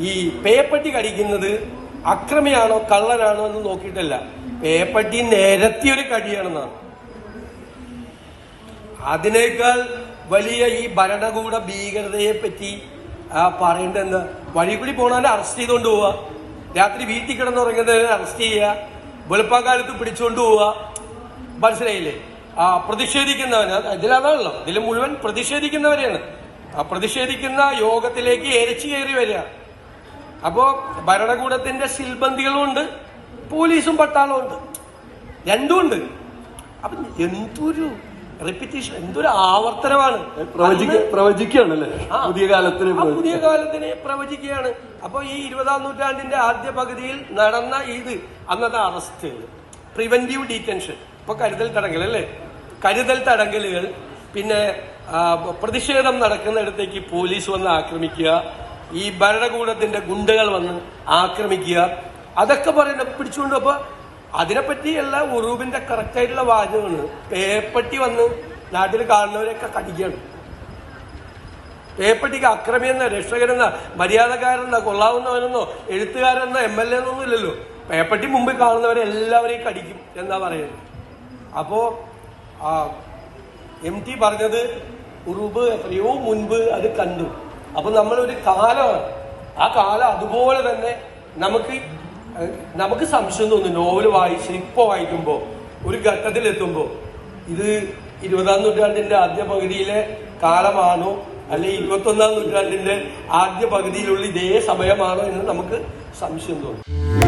ഈ പേപ്പട്ടി കടിക്കുന്നത് അക്രമിയാണോ കള്ളനാണോ എന്ന് നോക്കിയിട്ടല്ല. പേപ്പട്ടി നിരത്തിയൊരു കടിയാണെന്നാണ് അതിനേക്കാൾ വലിയ ഈ ഭരണകൂട ഭീകരതയെ പറ്റി പറയേണ്ടത് എന്താ? വഴി കൂടി അറസ്റ്റ് ചെയ്തുകൊണ്ട് പോവുക രാത്രി വീട്ടിൽ കിടന്നുറങ്ങുന്നതിനെ അറസ്റ്റ് ചെയ്യുക വെളുപ്പാക്കാലത്ത് പിടിച്ചുകൊണ്ട് പോവുക മനസ്സിലായില്ലേ? ആ പ്രതിഷേധിക്കുന്നവന് ഇതിലതാണല്ലോ. ഇതിൽ മുഴുവൻ പ്രതിഷേധിക്കുന്നവരെയാണ്. ആ പ്രതിഷേധിക്കുന്ന യോഗത്തിലേക്ക് എരച്ചു കയറി വരിക. അപ്പോ ഭരണകൂടത്തിന്റെ സിൽബന്ധികളുണ്ട് പോലീസും പട്ടാളവും ഉണ്ട് രണ്ടും ഉണ്ട് അപ്പൊ എന്തൊരു റിപ്പീറ്റേഷൻ എന്തൊരു ആവർത്തനമാണ്. പ്രവചിക്ക പ്രവചിക്കുകയാണല്ലേ? പുതിയ കാലത്തിന് പുതിയ കാലത്തിനെ പ്രവചിക്കുകയാണ്. അപ്പൊ ഈ ഇരുപതാം നൂറ്റാണ്ടിന്റെ ആദ്യ പകുതിയിൽ നടന്ന ഇത് അന്നത്തെ അറസ്റ്റ് പ്രിവെന്റീവ് ഡീറ്റൻഷൻ ഇപ്പൊ കരുതൽ തടങ്കൽ അല്ലേ? കരുതൽ തടങ്കലുകൾ. പിന്നെ പ്രതിഷേധം നടക്കുന്നിടത്തേക്ക് പോലീസ് വന്ന് ആക്രമിക്കുക. ഈ ഭരണകൂടത്തിന്റെ ഗുണ്ടകൾ വന്ന് ആക്രമിക്കുക. അതൊക്കെ പറയുന്ന പിടിച്ചുകൊണ്ട് അപ്പൊ അതിനെപ്പറ്റിയല്ല ഉറൂബിന്റെ കറക്റ്റ് ആയിട്ടുള്ള വാചകമാണ്. പേപ്പട്ടി വന്ന് നാട്ടിൽ കാണുന്നവരെയൊക്കെ കടിക്കുകയാണ്. പേപ്പട്ടിക്ക് അക്രമിയെന്ന രക്ഷകനെന്ന മര്യാദക്കാരെന്ന കൊള്ളാവുന്നവനെന്നോ എഴുത്തുകാരെന്നോ എം എൽ എ എന്നൊന്നും ഇല്ലല്ലോ. പേപ്പട്ടി മുമ്പിൽ കാണുന്നവരെ എല്ലാവരെയും കടിക്കും എന്നാ പറയുന്നത്. അപ്പോ ആ എം ടി പറഞ്ഞത് ഉറുബ് എത്രയോ മുൻപ് അത് കണ്ടു. അപ്പൊ നമ്മളൊരു കാലമാണ് ആ കാലം അതുപോലെ തന്നെ നമുക്ക് നമുക്ക് സംശയം തോന്നും. നോവൽ വായിച്ച് ഇപ്പൊ വായിക്കുമ്പോ ഒരു ഘട്ടത്തിൽ എത്തുമ്പോ ഇത് ഇരുപതാം നൂറ്റാണ്ടിന്റെ ആദ്യ പകുതിയിലെ കാലമാണോ? അല്ലെ ഇരുപത്തൊന്നാം നൂറ്റാണ്ടിന്റെ ആദ്യ പകുതിയിലുള്ള ഇതേ സമയമാണോ എന്ന് നമുക്ക് സംശയം തോന്നും.